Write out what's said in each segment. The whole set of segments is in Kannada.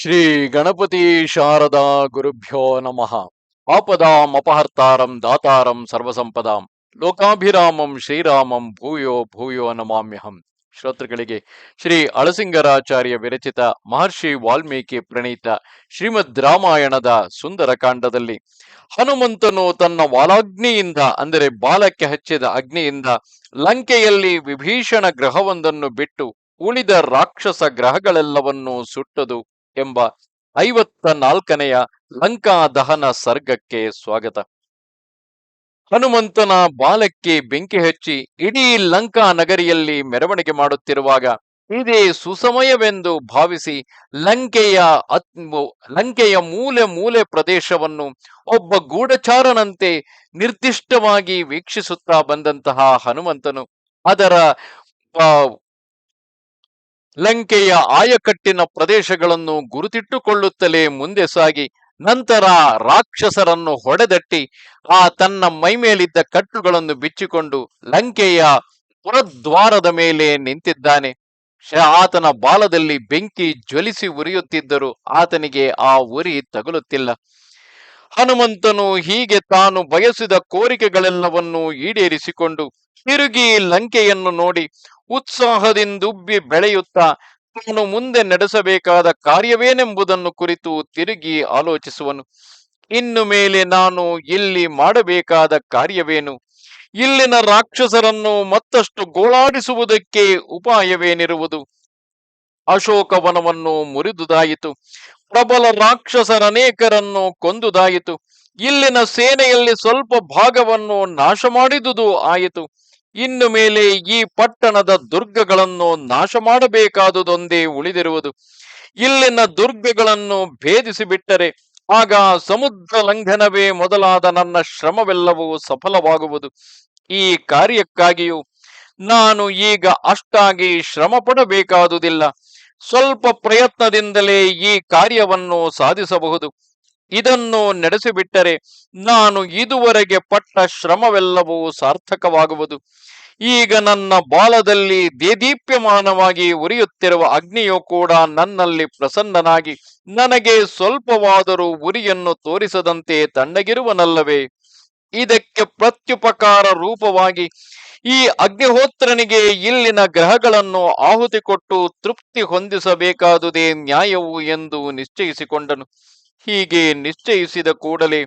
ಶ್ರೀ ಗಣಪತಿ ಶಾರದಾ ಗುರುಭ್ಯೋ ನಮಃ. ಆಪದಾಂ ಅಪಹರ್ತಾರಂ ದಾತಾರಂ ಸರ್ವಸಂಪದಾಂ. ಲೋಕಾಭಿರಾಮಂ ಶ್ರೀರಾಮಂ ಭೂಯೋ ಭೂಯೋ ನಮಾಮ್ಯಹಂ. ಶ್ರೋತೃಗಳಿಗೆ ಶ್ರೀ ಅಳಸಿಂಗರಾಚಾರ್ಯ ವಿರಚಿತ ಮಹರ್ಷಿ ವಾಲ್ಮೀಕಿ ಪ್ರಣೀತ ಶ್ರೀಮದ್ ರಾಮಾಯಣದ ಸುಂದರಕಾಂಡದಲ್ಲಿ ಹನುಮಂತನು ತನ್ನ ವಾಲಾಗ್ನಿಯಿಂದ, ಅಂದರೆ ಬಾಲಕ್ಕೆ ಹಚ್ಚಿದ ಅಗ್ನಿಯಿಂದ ಲಂಕೆಯಲ್ಲಿ ವಿಭೀಷಣ ಗ್ರಹವೊಂದನ್ನು ಬಿಟ್ಟು ಉಳಿದ ರಾಕ್ಷಸ ಗ್ರಹಗಳೆಲ್ಲವನ್ನೂ ಸುಟ್ಟದು. ಎಂಬ ಐವತ್ತ ನಾಲ್ಕನೆಯ ಲಂಕಾ ದಹನ ಸರ್ಗಕ್ಕೆ ಸ್ವಾಗತ. ಹನುಮಂತನ ಬಾಲಕ್ಕೆ ಬೆಂಕಿ ಹಚ್ಚಿ ಇಡೀ ಲಂಕಾ ನಗರಿಯಲ್ಲಿ ಮೆರವಣಿಗೆ ಮಾಡುತ್ತಿರುವಾಗ ಇದೇ ಸುಸಮಯವೆಂದು ಭಾವಿಸಿ ಲಂಕೆಯ ಅತ್- ಲಂಕೆಯ ಮೂಲೆ ಮೂಲೆ ಪ್ರದೇಶವನ್ನು ಒಬ್ಬ ಗೂಢಚಾರನಂತೆ ನಿರ್ದಿಷ್ಟವಾಗಿ ವೀಕ್ಷಿಸುತ್ತಾ ಬಂದಂತಹ ಹನುಮಂತನು ಅದರ ಲಂಕೆಯ ಆಯಕಟ್ಟಿನ ಪ್ರದೇಶಗಳನ್ನು ಗುರುತಿಟ್ಟುಕೊಳ್ಳುತ್ತಲೇ ಮುಂದೆ ಸಾಗಿ ನಂತರ ರಾಕ್ಷಸರನ್ನು ಹೊಡೆದಟ್ಟಿ ಆ ತನ್ನ ಮೈಮೇಲಿದ್ದ ಕಟ್ಟುಗಳನ್ನು ಬಿಚ್ಚಿಕೊಂಡು ಲಂಕೆಯ ಪುರದ್ವಾರದ ಮೇಲೆ ನಿಂತಿದ್ದಾನೆ. ಆತನ ಬಾಲದಲ್ಲಿ ಬೆಂಕಿ ಜ್ವಲಿಸಿ ಉರಿಯುತ್ತಿದ್ದರೂ ಆತನಿಗೆ ಆ ಉರಿ ತಗುಲುತ್ತಿಲ್ಲ. ಹನುಮಂತನು ಹೀಗೆ ತಾನು ಬಯಸಿದ ಕೋರಿಕೆಗಳೆಲ್ಲವನ್ನೂ ಈಡೇರಿಸಿಕೊಂಡು ತಿರುಗಿ ಲಂಕೆಯನ್ನು ನೋಡಿ ಉತ್ಸಾಹದಿಂದುಬ್ಬಿ ಬೆಳೆಯುತ್ತಾ ತಾನು ಮುಂದೆ ನಡೆಸಬೇಕಾದ ಕಾರ್ಯವೇನೆಂಬುದನ್ನು ಕುರಿತು ತಿರುಗಿ ಆಲೋಚಿಸುವನು. ಇನ್ನು ಮೇಲೆ ನಾನು ಇಲ್ಲಿ ಮಾಡಬೇಕಾದ ಕಾರ್ಯವೇನು? ಇಲ್ಲಿನ ರಾಕ್ಷಸರನ್ನು ಮತ್ತಷ್ಟು ಗೋಳಾಡಿಸುವುದಕ್ಕೆ ಉಪಾಯವೇನಿರುವುದು? ಅಶೋಕವನವನ್ನು ಮುರಿದುದಾಯಿತು. ಪ್ರಬಲ ರಾಕ್ಷಸರನೇಕರನ್ನು ಕೊಂದುದಾಯಿತು. ಇಲ್ಲಿನ ಸೇನೆಯಲ್ಲಿ ಸ್ವಲ್ಪ ಭಾಗವನ್ನು ನಾಶ ಮಾಡಿದುದು ಆಯಿತು. ಇನ್ನು ಮೇಲೆ ಈ ಪಟ್ಟಣದ ದುರ್ಗಗಳನ್ನು ನಾಶ ಮಾಡಬೇಕಾದುದೊಂದೇ ಉಳಿದಿರುವುದು. ಇಲ್ಲಿನ ದುರ್ಗಗಳನ್ನು ಭೇದಿಸಿ ಬಿಟ್ಟರೆ ಆಗ ಸಮುದ್ರ ಲಂಘನವೇ ಮೊದಲಾದ ನನ್ನ ಶ್ರಮವೆಲ್ಲವೂ ಸಫಲವಾಗುವುದು. ಈ ಕಾರ್ಯಕ್ಕಾಗಿಯೂ ನಾನು ಈಗ ಅಷ್ಟಾಗಿ ಶ್ರಮ ಪಡಬೇಕಾದುದಿಲ್ಲ ಸ್ವಲ್ಪ ಪ್ರಯತ್ನದಿಂದಲೇ ಈ ಕಾರ್ಯವನ್ನು ಸಾಧಿಸಬಹುದು. ಇದನ್ನು ನಡೆಸಿಬಿಟ್ಟರೆ ನಾನು ಇದುವರೆಗೆ ಪಟ್ಟ ಶ್ರಮವೆಲ್ಲವೂ ಸಾರ್ಥಕವಾಗುವುದು. ಈಗ ನನ್ನ ಬಾಲದಲ್ಲಿ ದೇದೀಪ್ಯಮಾನವಾಗಿ ಉರಿಯುತ್ತಿರುವ ಅಗ್ನಿಯು ಕೂಡ ನನ್ನಲ್ಲಿ ಪ್ರಸನ್ನನಾಗಿ ನನಗೆ ಸ್ವಲ್ಪವಾದರೂ ಉರಿಯನ್ನು ತೋರಿಸದಂತೆ ತಣ್ಣಗಿರುವನಲ್ಲವೇ? ಇದಕ್ಕೆ ಪ್ರತ್ಯುಪಕಾರ ರೂಪವಾಗಿ ಈ ಅಗ್ನಿಹೋತ್ರನಿಗೆ ಇಲ್ಲಿನ ಗ್ರಹಗಳನ್ನು ಆಹುತಿ ಕೊಟ್ಟು ತೃಪ್ತಿ ಹೊಂದಿಸಬೇಕಾದುದೇ ನ್ಯಾಯವು ಎಂದು ನಿಶ್ಚಯಿಸಿಕೊಂಡನು. ಹೀಗೆ ನಿಶ್ಚಯಿಸಿದ ಕೂಡಲೇ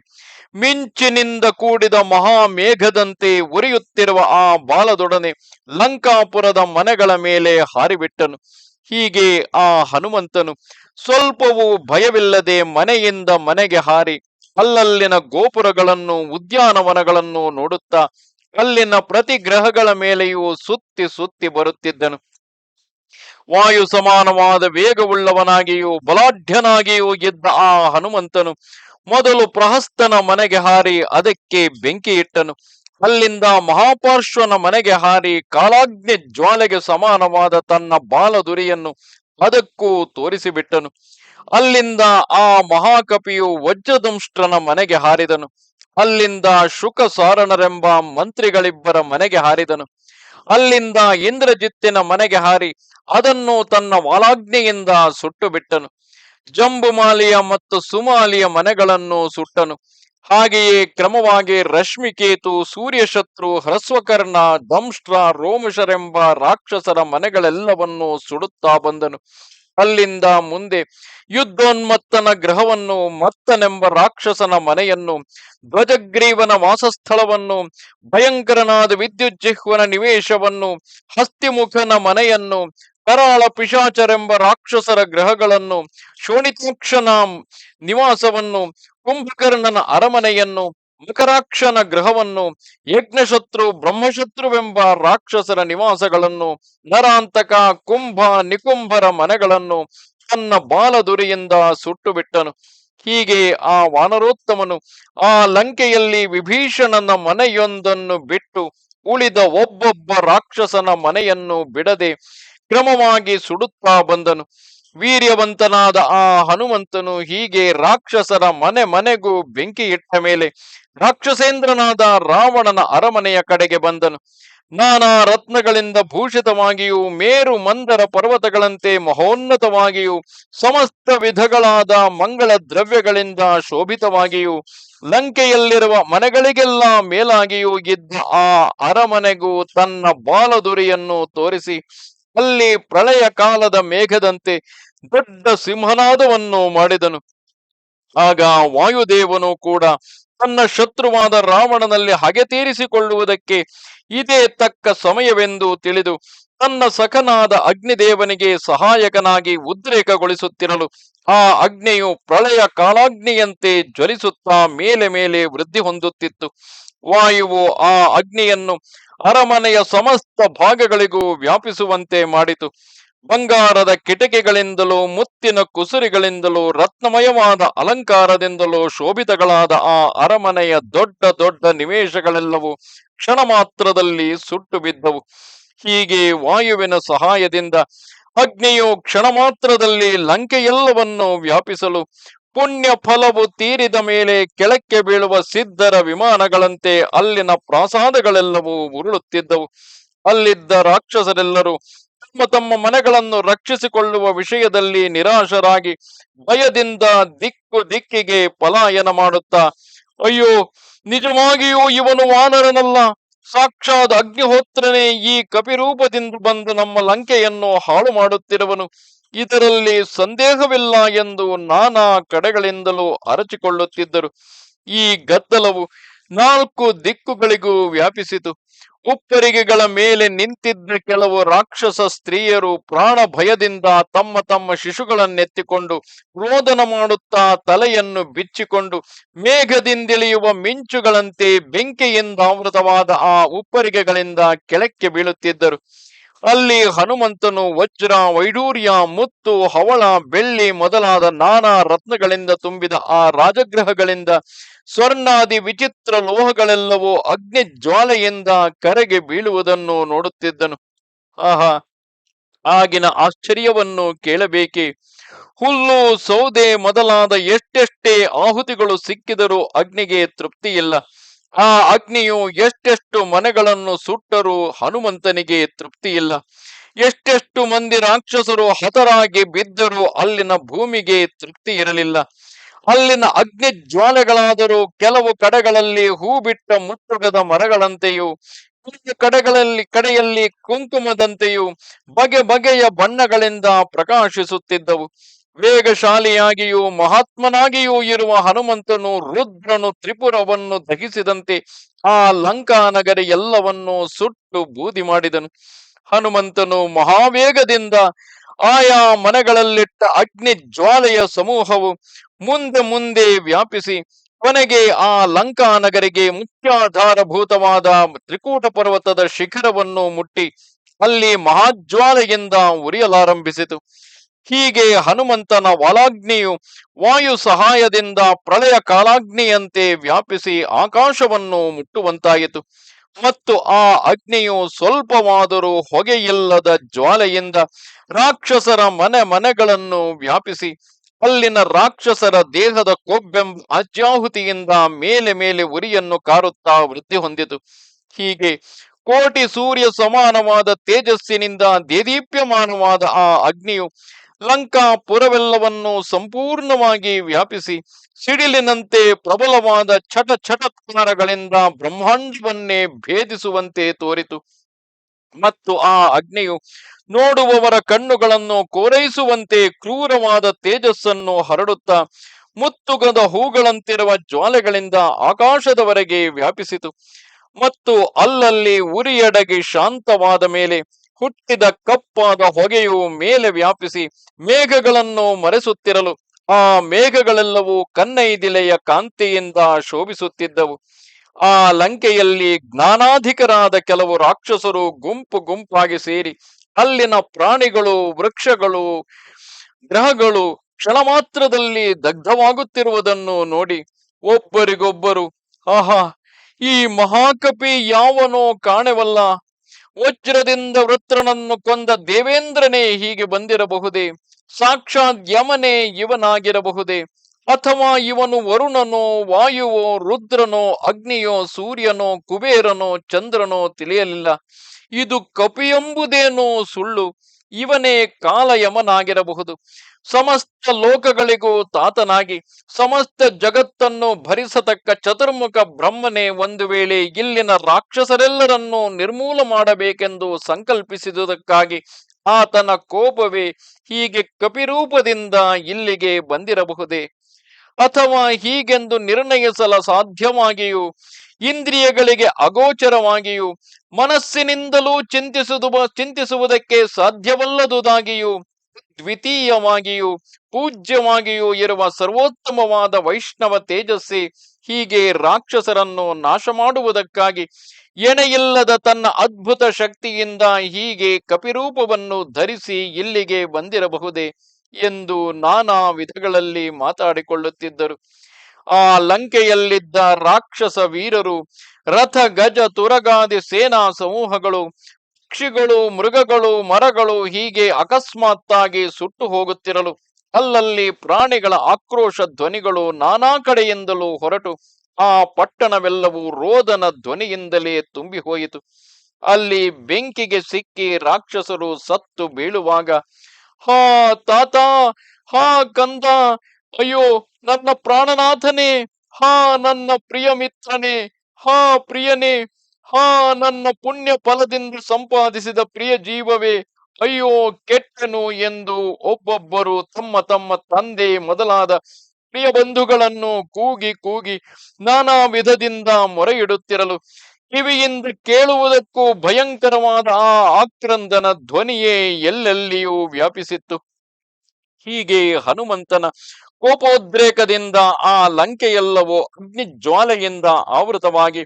ಮಿಂಚಿನಿಂದ ಕೂಡಿದ ಮಹಾಮೇಘದಂತೆ ಉರಿಯುತ್ತಿರುವ ಆ ಬಾಲದೊಡನೆ ಲಂಕಾಪುರದ ಮನೆಗಳ ಮೇಲೆ ಹಾರಿಬಿಟ್ಟನು. ಹೀಗೆ ಆ ಹನುಮಂತನು ಸ್ವಲ್ಪವೂ ಭಯವಿಲ್ಲದೆ ಮನೆಯಿಂದ ಮನೆಗೆ ಹಾರಿ, ಅಲ್ಲಲ್ಲಿನ ಗೋಪುರಗಳನ್ನು, ಉದ್ಯಾನವನಗಳನ್ನು ನೋಡುತ್ತಾ ಅಲ್ಲಿನ ಪ್ರತಿ ಗ್ರಹಗಳ ಮೇಲೆಯೂ ಸುತ್ತಿ ಸುತ್ತಿ ಬರುತ್ತಿದ್ದನು. ವಾಯು ಸಮಾನವಾದ ವೇಗವುಳ್ಳವನಾಗಿಯೂ ಬಲಾಢ್ಯನಾಗಿಯೂ ಇದ್ದ ಆ ಹನುಮಂತನು ಮೊದಲು ಪ್ರಹಸ್ತನ ಮನೆಗೆ ಹಾರಿ ಅದಕ್ಕೆ ಬೆಂಕಿ ಇಟ್ಟನು. ಅಲ್ಲಿಂದ ಮಹಾಪಾರ್ಶ್ವನ ಮನೆಗೆ ಹಾರಿ ಕಾಲಾಗ್ನಿ ಜ್ವಾಲೆಗೆ ಸಮಾನವಾದ ತನ್ನ ಬಾಲದುರಿಯನ್ನು ಅದಕ್ಕೂ ತೋರಿಸಿಬಿಟ್ಟನು. ಅಲ್ಲಿಂದ ಆ ಮಹಾಕಪಿಯು ವಜ್ರದಂಷ್ಟ್ರನ ಮನೆಗೆ ಹಾರಿದನು. ಅಲ್ಲಿಂದ ಶುಕ ಸಾರಣರೆಂಬ ಮಂತ್ರಿಗಳಿಬ್ಬರ ಮನೆಗೆ ಹಾರಿದನು. ಅಲ್ಲಿಂದ ಇಂದ್ರಜಿತ್ತಿನ ಮನೆಗೆ ಹಾರಿ ಅದನ್ನು ತನ್ನ ವಾಲಾಗ್ನಿಯಿಂದ ಸುಟ್ಟು ಬಿಟ್ಟನು ಜಂಬುಮಾಲಿಯ ಮತ್ತು ಸುಮಾಲಿಯ ಮನೆಗಳನ್ನು ಸುಟ್ಟನು. ಹಾಗೆಯೇ ಕ್ರಮವಾಗಿ ರಶ್ಮಿಕೇತು, ಸೂರ್ಯಶತ್ರು, ಹ್ರಸ್ವಕರ್ಣ ದಂಷ್ಟ್ರ ರೋಮಶರೆಂಬ ರಾಕ್ಷಸರ ಮನೆಗಳೆಲ್ಲವನ್ನೂ ಸುಡುತ್ತಾ ಬಂದನು. ಅಲ್ಲಿಂದ ಮುಂದೆ ಯುದ್ಧೋನ್ಮತ್ತನ ಗ್ರಹವನ್ನು ಮತ್ತನೆಂಬ ರಾಕ್ಷಸನ ಮನೆಯನ್ನು, ಧ್ವಜಗ್ರೀವನ ವಾಸಸ್ಥಳವನ್ನು, ಭಯಂಕರನಾದ ವಿದ್ಯುಜ್ಜಿಹ್ವನ ನಿವೇಶವನ್ನು, ಹಸ್ತಿಮುಖನ ಮನೆಯನ್ನು, ಕರಾಳ ಪಿಶಾಚರೆಂಬ ರಾಕ್ಷಸರ ಗ್ರಹಗಳನ್ನು ಶೋಣಿತಾಕ್ಷನ ನಿವಾಸವನ್ನು, ಕುಂಭಕರ್ಣನ ಅರಮನೆಯನ್ನು ಮಕರಾಕ್ಷನ ಗ್ರಹವನ್ನು ಯಜ್ಞಶತ್ರು, ಬ್ರಹ್ಮಶತ್ರುವೆಂಬ ರಾಕ್ಷಸರ ನಿವಾಸಗಳನ್ನು, ನರಾಂತಕ, ಕುಂಭ, ನಿಕುಂಭರ ಮನೆಗಳನ್ನು ತನ್ನ ಬಾಲದುರಿಯಿಂದ ಸುಟ್ಟು ಬಿಟ್ಟನು ಹೀಗೆ ಆ ವಾನರೋತ್ತಮನು ಆ ಲಂಕೆಯಲ್ಲಿ ವಿಭೀಷಣನ ಮನೆಯೊಂದನ್ನು ಬಿಟ್ಟು ಉಳಿದ ಒಬ್ಬೊಬ್ಬ ರಾಕ್ಷಸನ ಮನೆಯನ್ನು ಬಿಡದೆ ಕ್ರಮವಾಗಿ ಸುಡುತ್ತಾ ಬಂದನು. ವೀರ್ಯವಂತನಾದ ಆ ಹನುಮಂತನು ಹೀಗೆ ರಾಕ್ಷಸರ ಮನೆ ಮನೆಗೂ ಬೆಂಕಿ ಇಟ್ಟ ಮೇಲೆ ರಾಕ್ಷಸೇಂದ್ರನಾದ ರಾವಣನ ಅರಮನೆಯ ಕಡೆಗೆ ಬಂದನು. ನಾನಾ ರತ್ನಗಳಿಂದ ಭೂಷಿತವಾಗಿಯೂ ಮೇರು ಮಂದರ ಪರ್ವತಗಳಂತೆ ಮಹೋನ್ನತವಾಗಿಯೂ ಸಮಸ್ತ ವಿಧಗಳಾದ ಮಂಗಳ ದ್ರವ್ಯಗಳಿಂದ ಶೋಭಿತವಾಗಿಯೂ ಲಂಕೆಯಲ್ಲಿರುವ ಮನೆಗಳಿಗೆಲ್ಲ ಮೇಲಾಗಿಯೂ ಇದ್ದ ಆ ಅರಮನೆಗೂ ತನ್ನ ಬಾಲದುರಿಯನ್ನು ತೋರಿಸಿ ಅಲ್ಲಿ ಪ್ರಳಯ ಕಾಲದ ಮೇಘದಂತೆ ದೊಡ್ಡ ಸಿಂಹನಾದವನ್ನು ಮಾಡಿದನು. ಆಗ ವಾಯುದೇವನು ಕೂಡ ತನ್ನ ಶತ್ರುವಾದ ರಾವಣನಲ್ಲಿ ಹಗೆ ತೀರಿಸಿಕೊಳ್ಳುವುದಕ್ಕೆ ಇದೇ ತಕ್ಕ ಸಮಯವೆಂದು ತಿಳಿದು ತನ್ನ ಸಖನಾದ ಅಗ್ನಿದೇವನಿಗೆ ಸಹಾಯಕನಾಗಿ ಉದ್ರೇಕಗೊಳಿಸುತ್ತಿರಲು ಆ ಅಗ್ನಿಯು ಪ್ರಳಯ ಕಾಲಾಗ್ನಿಯಂತೆ ಜ್ವಲಿಸುತ್ತಾ ಮೇಲೆ ಮೇಲೆ ವೃದ್ಧಿ ಹೊಂದುತ್ತಿತ್ತು. ವಾಯುವು ಆ ಅಗ್ನಿಯನ್ನು ಅರಮನೆಯ ಸಮಸ್ತ ಭಾಗಗಳಿಗೂ ವ್ಯಾಪಿಸುವಂತೆ ಮಾಡಿತು. ಬಂಗಾರದ ಕಿಟಕಿಗಳಿಂದಲೂ, ಮುತ್ತಿನ ಕುಸುರಿಗಳಿಂದಲೂ, ರತ್ನಮಯವಾದ ಅಲಂಕಾರದಿಂದಲೂ ಶೋಭಿತಗಳಾದ ಆ ಅರಮನೆಯ ದೊಡ್ಡ ದೊಡ್ಡ ನಿವೇಶಗಳೆಲ್ಲವೂ ಕ್ಷಣ ಮಾತ್ರದಲ್ಲಿ ಸುಟ್ಟು ಬಿದ್ದವು. ಹೀಗೆ ವಾಯುವಿನ ಸಹಾಯದಿಂದ ಅಗ್ನಿಯು ಕ್ಷಣ ಮಾತ್ರದಲ್ಲಿ ಲಂಕೆಯೆಲ್ಲವನ್ನು ವ್ಯಾಪಿಸಲು ಪುಣ್ಯ ಫಲವು ತೀರಿದ ಮೇಲೆ ಕೆಳಕ್ಕೆ ಬೀಳುವ ಸಿದ್ಧರ ವಿಮಾನಗಳಂತೆ ಅಲ್ಲಿನ ಪ್ರಾಸಾದಗಳೆಲ್ಲವೂ ಉರುಳುತ್ತಿದ್ದವು. ಅಲ್ಲಿದ್ದ ರಾಕ್ಷಸರೆಲ್ಲರೂ ತಮ್ಮ ತಮ್ಮ ಮನೆಗಳನ್ನು ರಕ್ಷಿಸಿಕೊಳ್ಳುವ ವಿಷಯದಲ್ಲಿ ನಿರಾಶರಾಗಿ ಭಯದಿಂದ ದಿಕ್ಕು ದಿಕ್ಕಿಗೆ ಪಲಾಯನ ಮಾಡುತ್ತಾ, ಅಯ್ಯೋ, ನಿಜವಾಗಿಯೂ ಇವನು ವಾನರನಲ್ಲ. ಸಾಕ್ಷಾತ್ ಅಗ್ನಿಹೋತ್ರನೇ ಈ ಕಪಿರೂಪದಿಂದ ಬಂದು ನಮ್ಮ ಲಂಕೆಯನ್ನು ಹಾಳು ಮಾಡುತ್ತಿರುವನು ಇದರಲ್ಲಿ ಸಂದೇಹವಿಲ್ಲ ಎಂದು ನಾನಾ ಕಡೆಗಳಿಂದಲೂ ಅರಚಿಕೊಳ್ಳುತ್ತಿದ್ದರು. ಈ ಗದ್ದಲವು ನಾಲ್ಕು ದಿಕ್ಕುಗಳಿಗೂ ವ್ಯಾಪಿಸಿತು. ಉಪ್ಪರಿಗೆಗಳ ಮೇಲೆ ನಿಂತಿದ್ದ ಕೆಲವು ರಾಕ್ಷಸ ಸ್ತ್ರೀಯರು ಪ್ರಾಣ ಭಯದಿಂದ ತಮ್ಮ ತಮ್ಮ ಶಿಶುಗಳನ್ನೆತ್ತಿಕೊಂಡು ರೋದನ ಮಾಡುತ್ತಾ ತಲೆಯನ್ನು ಬಿಚ್ಚಿಕೊಂಡು ಮೇಘದಿಂದಿಳಿಯುವ ಮಿಂಚುಗಳಂತೆ ಬೆಂಕಿಯಿಂದ ಆವೃತವಾದ ಆ ಉಪ್ಪರಿಗೆಗಳಿಂದ ಕೆಳಕ್ಕೆ ಬೀಳುತ್ತಿದ್ದರು. ಅಲ್ಲಿ ಹನುಮಂತನು ವಜ್ರ, ವೈಡೂರ್ಯ, ಮುತ್ತು, ಹವಳ, ಬೆಳ್ಳಿ ಮೊದಲಾದ ನಾನಾ ರತ್ನಗಳಿಂದ ತುಂಬಿದ ಆ ರಾಜಗೃಹಗಳಿಂದ ಸ್ವರ್ಣಾದಿ ವಿಚಿತ್ರ ಲೋಹಗಳೆಲ್ಲವೂ ಅಗ್ನಿ ಜ್ವಾಲೆಯಿಂದ ಕರೆಗೆ ಬೀಳುವುದನ್ನು ನೋಡುತ್ತಿದ್ದನು. ಆಹಾ, ಆಗಿನ ಆಶ್ಚರ್ಯವನ್ನು ಕೇಳಬೇಕೆ? ಹುಲ್ಲು, ಸೌದೆ ಮೊದಲಾದ ಎಷ್ಟೆಷ್ಟೇ ಆಹುತಿಗಳು ಸಿಕ್ಕಿದರೂ ಅಗ್ನಿಗೆ ತೃಪ್ತಿಯಿಲ್ಲ. ಆ ಅಗ್ನಿಯು ಎಷ್ಟೆಷ್ಟು ಮನೆಗಳನ್ನು ಸುಟ್ಟರೂ ಹನುಮಂತನಿಗೆ ತೃಪ್ತಿಯಿಲ್ಲ. ಎಷ್ಟೆಷ್ಟು ಮಂದಿ ರಾಕ್ಷಸರು ಹತರಾಗಿ ಬಿದ್ದರೂ ಅಲ್ಲಿನ ಭೂಮಿಗೆ ತೃಪ್ತಿ ಇರಲಿಲ್ಲ ಅಲ್ಲಿನ ಅಗ್ನಿ ಜ್ವಾಲೆಗಳಾದರೂ ಕೆಲವು ಕಡೆಗಳಲ್ಲಿ ಹೂ ಬಿಟ್ಟ ಮುತ್ತುಗದ ಮರಗಳಂತೆಯೂ ಕಡೆಗಳಲ್ಲಿ ಕಡೆಯಲ್ಲಿ ಕುಂಕುಮದಂತೆಯೂ ಬಗೆ ಬಗೆಯ ಬಣ್ಣಗಳಿಂದ ಪ್ರಕಾಶಿಸುತ್ತಿದ್ದವು. ವೇಗಶಾಲಿಯಾಗಿಯೂ ಮಹಾತ್ಮನಾಗಿಯೂ ಇರುವ ಹನುಮಂತನು ರುದ್ರನು ತ್ರಿಪುರವನ್ನು ದಹಿಸಿದಂತೆ ಆ ಲಂಕಾ ನಗರಿ ಎಲ್ಲವನ್ನೂ ಸುಟ್ಟು ಬೂದಿ ಮಾಡಿದನು. ಹನುಮಂತನು ಮಹಾವೇಗದಿಂದ ಆಯಾ ಮನೆಗಳಲ್ಲಿಟ್ಟ ಅಗ್ನಿ ಜ್ವಾಲೆಯ ಸಮೂಹವು ಮುಂದೆ ಮುಂದೆ ವ್ಯಾಪಿಸಿ ಕೊನೆಗೆ ಆ ಲಂಕಾ ನಗರಿಗೆ ಮುಖ್ಯಾಧಾರಭೂತವಾದ ತ್ರಿಕೂಟ ಪರ್ವತದ ಶಿಖರವನ್ನು ಮುಟ್ಟಿ ಅಲ್ಲಿ ಮಹಾಜ್ವಾಲೆಯಿಂದ ಉರಿಯಲಾರಂಭಿಸಿತು. ಹೀಗೆ ಹನುಮಂತನ ವಾಲಾಗ್ನಿಯು ವಾಯು ಸಹಾಯದಿಂದ ಪ್ರಳಯ ಕಾಲಾಗ್ನಿಯಂತೆ ವ್ಯಾಪಿಸಿ ಆಕಾಶವನ್ನು ಮುಟ್ಟುವಂತಾಯಿತು. ಮತ್ತು ಆ ಅಗ್ನಿಯು ಸ್ವಲ್ಪವಾದರೂ ಹೊಗೆಯಿಲ್ಲದ ಜ್ವಾಲೆಯಿಂದ ರಾಕ್ಷಸರ ಮನೆ ಮನೆಗಳನ್ನು ವ್ಯಾಪಿಸಿ, ಅಲ್ಲಿನ ರಾಕ್ಷಸರ ದೇಹದ ಕೊಬ್ಬೆಂಬ ಅಜ್ಯಾಹುತಿಯಿಂದ ಮೇಲೆ ಮೇಲೆ ಉರಿಯನ್ನು ಕಾರುತ್ತಾ ವೃದ್ಧಿ ಹೊಂದಿತು. ಹೀಗೆ ಕೋಟಿ ಸೂರ್ಯ ಸಮಾನವಾದ ತೇಜಸ್ಸಿನಿಂದ ದೇದೀಪ್ಯಮಾನವಾದ ಆ ಅಗ್ನಿಯು ಲಂಕಾಪುರವೆಲ್ಲವನ್ನು ಸಂಪೂರ್ಣವಾಗಿ ವ್ಯಾಪಿಸಿ, ಸಿಡಿಲಿನಂತೆ ಪ್ರಬಲವಾದ ಚಟ ಚಟತ್ಕಾರಗಳಿಂದ ಬ್ರಹ್ಮಾಂಡವನ್ನೇ ಭೇದಿಸುವಂತೆ ತೋರಿತು. ಮತ್ತು ಆ ಅಗ್ನಿಯು ನೋಡುವವರ ಕಣ್ಣುಗಳನ್ನು ಕೋರೈಸುವಂತೆ ಕ್ರೂರವಾದ ತೇಜಸ್ಸನ್ನು ಹರಡುತ್ತಾ, ಮುತ್ತುಗದ ಹೂಗಳಂತಿರುವ ಜ್ವಾಲೆಗಳಿಂದ ಆಕಾಶದವರೆಗೆ ವ್ಯಾಪಿಸಿತು. ಮತ್ತು ಅಲ್ಲಲ್ಲಿ ಉರಿಯಡಗಿ ಶಾಂತವಾದ ಮೇಲೆ ಹುಟ್ಟಿದ ಕಪ್ಪಾದ ಹೊಗೆಯು ಮೇಲೆ ವ್ಯಾಪಿಸಿ ಮೇಘಗಳನ್ನು ಮರೆಸುತ್ತಿರಲು, ಆ ಮೇಘಗಳೆಲ್ಲವೂ ಕನ್ನೈದಿಲೆಯ ಕಾಂತಿಯಿಂದ ಶೋಭಿಸುತ್ತಿದ್ದವು. ಆ ಲಂಕೆಯಲ್ಲಿ ಜ್ಞಾನಾಧಿಕರಾದ ಕೆಲವು ರಾಕ್ಷಸರು ಗುಂಪು ಗುಂಪಾಗಿ ಸೇರಿ ಅಲ್ಲಿನ ಪ್ರಾಣಿಗಳು, ವೃಕ್ಷಗಳು, ಗ್ರಹಗಳು ಕ್ಷಣ ಮಾತ್ರದಲ್ಲಿ ದಗ್ಧವಾಗುತ್ತಿರುವುದನ್ನು ನೋಡಿ ಒಬ್ಬರಿಗೊಬ್ಬರು, ಆಹಾ, ಈ ಮಹಾಕಪಿ ಯಾವನೋ ಕಾಣೆವಲ್ಲ ವಜ್ರದಿಂದ ವೃತ್ರನನ್ನು ಕೊಂದ ದೇವೇಂದ್ರನೇ ಹೀಗೆ ಬಂದಿರಬಹುದೇ? ಸಾಕ್ಷಾತ್ ಯಮನೇ ಇವನಾಗಿರಬಹುದೇ? ಅಥವಾ ಇವನು ವರುಣನೋ, ವಾಯುವೋ, ರುದ್ರನೋ, ಅಗ್ನಿಯೋ, ಸೂರ್ಯನೋ, ಕುಬೇರನೋ, ಚಂದ್ರನೋ ತಿಳಿಯಲಿಲ್ಲ. ಇದು ಕಪಿಯೆಂಬುದೇನೋ ಸುಳ್ಳು. ಇವನೇ ಕಾಲಯಮನಾಗಿರಬಹುದು. ಸಮಸ್ತ ಲೋಕಗಳಿಗೂ ತಾತನಾಗಿ, ಸಮಸ್ತ ಜಗತ್ತನ್ನು ಭರಿಸತಕ್ಕ ಚತುರ್ಮುಖ ಬ್ರಹ್ಮನೇ ಒಂದು ವೇಳೆ ಇಲ್ಲಿನ ರಾಕ್ಷಸರೆಲ್ಲರನ್ನೂ ನಿರ್ಮೂಲ ಮಾಡಬೇಕೆಂದು ಸಂಕಲ್ಪಿಸಿದುದಕ್ಕಾಗಿ ಆತನ ಕೋಪವೇ ಹೀಗೆ ಕಪಿರೂಪದಿಂದ ಇಲ್ಲಿಗೆ ಬಂದಿರಬಹುದೇ? ಅಥವಾ ಹೀಗೆಂದು ನಿರ್ಣಯಿಸಲ ಸಾಧ್ಯವಾಗಿಯೂ, ಇಂದ್ರಿಯಗಳಿಗೆ ಅಗೋಚರವಾಗಿಯೂ, ಮನಸ್ಸಿನಿಂದಲೂ ಚಿಂತಿಸುವ ಚಿಂತಿಸುವುದಕ್ಕೆ ಸಾಧ್ಯವಲ್ಲದುದಾಗಿಯೂ ದ್ವಿತೀಯವಾಗಿಯೂ, ಪೂಜ್ಯವಾಗಿಯೂ ಇರುವ ಸರ್ವೋತ್ತಮವಾದ ವೈಷ್ಣವ ತೇಜಸ್ಸಿ ಹೀಗೆ ರಾಕ್ಷಸರನ್ನು ನಾಶ ಮಾಡುವುದಕ್ಕಾಗಿ ಎಣೆಯಿಲ್ಲದ ತನ್ನ ಅದ್ಭುತ ಶಕ್ತಿಯಿಂದ ಹೀಗೆ ಕಪಿರೂಪವನ್ನು ಧರಿಸಿ ಇಲ್ಲಿಗೆ ಬಂದಿರಬಹುದೇ ಎಂದು ನಾನಾ ವಿಧಗಳಲ್ಲಿ ಮಾತಾಡಿಕೊಳ್ಳುತ್ತಿದ್ದರು. ಆ ಲಂಕೆಯಲ್ಲಿದ್ದ ರಾಕ್ಷಸ ವೀರರು ರಥ ಗಜ ತುರಗಾದಿ ಸೇನಾ ಸಮೂಹಗಳು ಪಕ್ಷಿಗಳು, ಮೃಗಗಳು, ಮರಗಳು ಹೀಗೆ ಅಕಸ್ಮಾತ್ತಾಗಿ ಸುಟ್ಟು ಹೋಗುತ್ತಿರಲು, ಅಲ್ಲಲ್ಲಿ ಪ್ರಾಣಿಗಳ ಆಕ್ರೋಶ ಧ್ವನಿಗಳು ನಾನಾ ಕಡೆಯಿಂದಲೂ ಹೊರಟು, ಆ ಪಟ್ಟಣವೆಲ್ಲವೂ ರೋದನ ಧ್ವನಿಯಿಂದಲೇ ತುಂಬಿ ಹೋಯಿತು. ಅಲ್ಲಿ ಬೆಂಕಿಗೆ ಸಿಕ್ಕಿ ರಾಕ್ಷಸರು ಸತ್ತು ಬೀಳುವಾಗ, ಹಾ ತಾತ, ಹಾ ಕಂದ, ಅಯ್ಯೋ, ನನ್ನ ಪ್ರಾಣನಾಥನೇ, ಹಾ ನನ್ನ ಪ್ರಿಯ ಮಿತ್ರನೇ, ಹಾ ಪ್ರಿಯನೇ ಹಾ, ನನ್ನ ಪುಣ್ಯ ಫಲದಿಂದ ಸಂಪಾದಿಸಿದ ಪ್ರಿಯ ಜೀವವೇ, ಅಯ್ಯೋ, ಕೆಟ್ಟನು ಎಂದು ಒಬ್ಬೊಬ್ಬರು ತಮ್ಮ ತಮ್ಮ ತಂದೆ ಮೊದಲಾದ ಪ್ರಿಯ ಬಂಧುಗಳನ್ನು ಕೂಗಿ ಕೂಗಿ ನಾನಾ ವಿಧದಿಂದ ಮೊರೆ ಇಡುತ್ತಿರಲು ಕಿವಿಯಿಂದ ಕೇಳುವುದಕ್ಕೂ ಭಯಂಕರವಾದ ಆ ಆಕ್ರಂದನ ಧ್ವನಿಯೇ ಎಲ್ಲೆಲ್ಲಿಯೂ ವ್ಯಾಪಿಸಿತ್ತು. ಹೀಗೆ ಹನುಮಂತನ ಕೋಪೋದ್ರೇಕದಿಂದ ಆ ಲಂಕೆಯೆಲ್ಲವೋ ಅಗ್ನಿ ಜ್ವಾಲೆಯಿಂದ ಆವೃತವಾಗಿ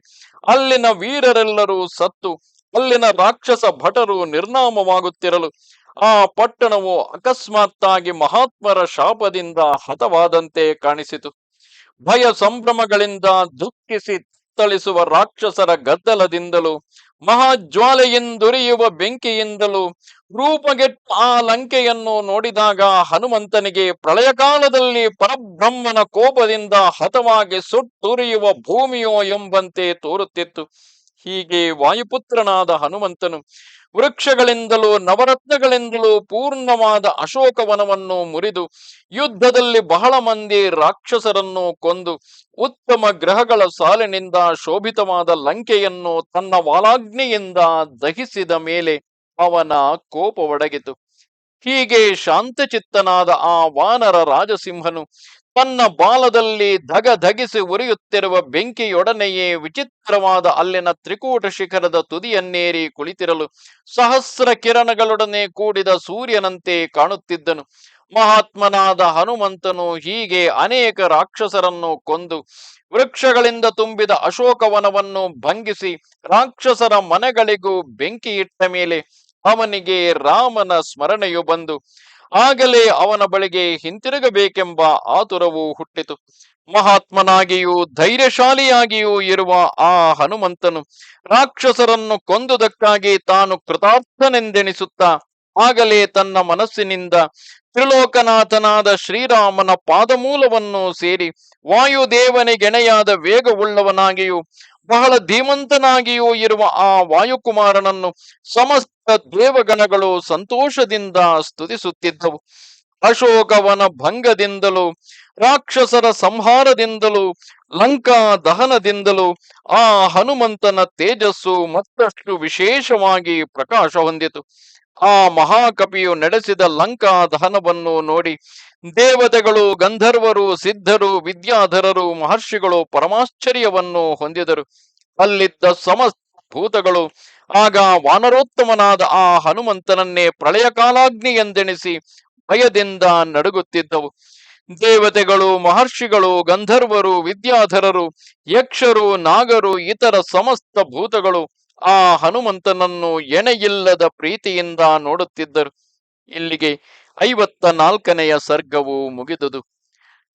ಅಲ್ಲಿನ ವೀರರೆಲ್ಲರೂ ಸತ್ತು, ಅಲ್ಲಿನ ರಾಕ್ಷಸ ಭಟರು ನಿರ್ನಾಮವಾಗುತ್ತಿರಲು ಆ ಪಟ್ಟಣವು ಅಕಸ್ಮಾತ್ತಾಗಿ ಮಹಾತ್ಮರ ಶಾಪದಿಂದ ಹತವಾದಂತೆ ಕಾಣಿಸಿತು. ಭಯ ಸಂಭ್ರಮಗಳಿಂದ ದುಃಖಿಸಿ ತಳಿಸುವ ರಾಕ್ಷಸರ ಗದ್ದಲದಿಂದಲೂ, ಮಹಾಜ್ವಾಲೆಯಿಂದುರಿಯುವ ಬೆಂಕಿಯಿಂದಲೂ ರೂಪಗೆಟ್ಟ ಆ ಲಂಕೆಯನ್ನು ನೋಡಿದಾಗ ಹನುಮಂತನಿಗೆ ಪ್ರಳಯ ಕಾಲದಲ್ಲಿ ಪರಬ್ರಹ್ಮನ ಕೋಪದಿಂದ ಹತವಾಗಿ ಸುಟ್ಟುರಿಯುವ ಭೂಮಿಯೋ ಎಂಬಂತೆ ತೋರುತ್ತಿತ್ತು. ಹೀಗೆ ವಾಯುಪುತ್ರನಾದ ಹನುಮಂತನು ವೃಕ್ಷಗಳಿಂದಲೂ ನವರತ್ನಗಳಿಂದಲೂ ಪೂರ್ಣವಾದ ಅಶೋಕವನವನ್ನು ಮುರಿದು ಯುದ್ಧದಲ್ಲಿ ಬಹಳ ಮಂದಿ ರಾಕ್ಷಸರನ್ನು ಕೊಂದು ಉತ್ತಮ ಗ್ರಹಗಳ ಸಾಲಿನಿಂದ ಶೋಭಿತವಾದ ಲಂಕೆಯನ್ನು ತನ್ನ ವಾಲಾಗ್ನಿಯಿಂದ ದಹಿಸಿದ ಮೇಲೆ ಅವನ ಕೋಪ ಒಡಗಿತು. ಹೀಗೆ ಶಾಂತಚಿತ್ತನಾದ ಆ ವಾನರ ರಾಜಸಿಂಹನು ತನ್ನ ಬಾಲದಲ್ಲಿ ಧಗ ಧಗಿಸಿ ಉರಿಯುತ್ತಿರುವ ಬೆಂಕಿಯೊಡನೆಯೇ ವಿಚಿತ್ರವಾದ ಅಲ್ಲಿನ ತ್ರಿಕೂಟ ಶಿಖರದ ತುದಿಯನ್ನೇರಿ ಕುಳಿತಿರಲು ಸಹಸ್ರ ಕಿರಣಗಳೊಡನೆ ಕೂಡಿದ ಸೂರ್ಯನಂತೆ ಕಾಣುತ್ತಿದ್ದನು. ಮಹಾತ್ಮನಾದ ಹನುಮಂತನು ಹೀಗೆ ಅನೇಕ ರಾಕ್ಷಸರನ್ನು ಕೊಂದು ವೃಕ್ಷಗಳಿಂದ ತುಂಬಿದ ಅಶೋಕವನವನ್ನು ಭಂಗಿಸಿ ರಾಕ್ಷಸರ ಮನೆಗಳಿಗೂ ಬೆಂಕಿ ಇಟ್ಟ ಮೇಲೆ ಅವನಿಗೆ ರಾಮನ ಸ್ಮರಣೆಯು ಬಂದು, ಆಗಲೇ ಅವನ ಬಳಿಗೆ ಹಿಂತಿರುಗಬೇಕೆಂಬ ಆತುರವು ಹುಟ್ಟಿತು. ಮಹಾತ್ಮನಾಗಿಯೂ ಧೈರ್ಯಶಾಲಿಯಾಗಿಯೂ ಇರುವ ಆ ಹನುಮಂತನು ರಾಕ್ಷಸರನ್ನು ಕೊಂದುದಕ್ಕಾಗಿ ತಾನು ಕೃತಾರ್ಥನೆಂದೆಣಿಸುತ್ತಾ ಆಗಲೇ ತನ್ನ ಮನಸ್ಸಿನಿಂದ ತ್ರಿಲೋಕನಾಥನಾದ ಶ್ರೀರಾಮನ ಪಾದಮೂಲವನ್ನು ಸೇರಿ ವಾಯುದೇವನಿಗೆಣೆಯಾದ ವೇಗವುಳ್ಳವನಾಗಿಯೂ ಬಹಳ ಧೀಮಂತನಾಗಿಯೂ ಇರುವ ಆ ವಾಯುಕುಮಾರನನ್ನು ಸಮಸ್ತ ದೇವಗಣಗಳು ಸಂತೋಷದಿಂದ ಸ್ತುತಿಸುತ್ತಿದ್ದವು. ಅಶೋಕವನ ಭಂಗದಿಂದಲೂ, ರಾಕ್ಷಸರ ಸಂಹಾರದಿಂದಲೂ, ಲಂಕಾ ದಹನದಿಂದಲೂ ಆ ಹನುಮಂತನ ತೇಜಸ್ಸು ಮತ್ತಷ್ಟು ವಿಶೇಷವಾಗಿ ಪ್ರಕಾಶ ಹೊಂದಿತು. ಆ ಮಹಾಕವಿಯು ನಡೆಸಿದ ಲಂಕಾ ದಹನವನ್ನು ನೋಡಿ ದೇವತೆಗಳು, ಗಂಧರ್ವರು, ಸಿದ್ಧರು, ವಿದ್ಯಾಧರರು, ಮಹರ್ಷಿಗಳು ಪರಮಾಶ್ಚರ್ಯವನ್ನು ಹೊಂದಿದರು. ಅಲ್ಲಿದ್ದ ಸಮಸ್ತ ಭೂತಗಳು ಆಗ ವಾನರೋತ್ತಮನಾದ ಆ ಹನುಮಂತನನ್ನೇ ಪ್ರಳಯ ಕಾಲಾಗ್ನಿ ಎಂದೆಣಿಸಿ ಭಯದಿಂದ ನಡುಗುತ್ತಿದ್ದವು. ದೇವತೆಗಳು, ಮಹರ್ಷಿಗಳು, ಗಂಧರ್ವರು, ವಿದ್ಯಾಧರರು, ಯಕ್ಷರು, ನಾಗರು, ಇತರ ಸಮಸ್ತ ಭೂತಗಳು ಆ ಹನುಮಂತನನ್ನು ಎಣೆಯಿಲ್ಲದ ಪ್ರೀತಿಯಿಂದ ನೋಡುತ್ತಿದ್ದರು. ಇಲ್ಲಿಗೆ ಐವತ್ತ ನಾಲ್ಕನೆಯ ಸರ್ಗವು ಮುಗಿದುದು.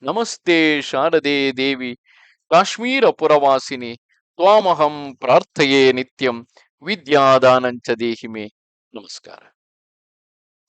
ನಮಸ್ತೆ ಶಾರದೆ ದೇವಿ ಕಾಶ್ಮೀರ ಪುರವಾಸಿನಿ ತ್ವಾಮಹಂ ಪ್ರಾರ್ಥಯೇ ನಿತ್ಯಂ, ವಿದ್ಯಾದಾನಂಚ ದೇಹಿಮೆ. ನಮಸ್ಕಾರ.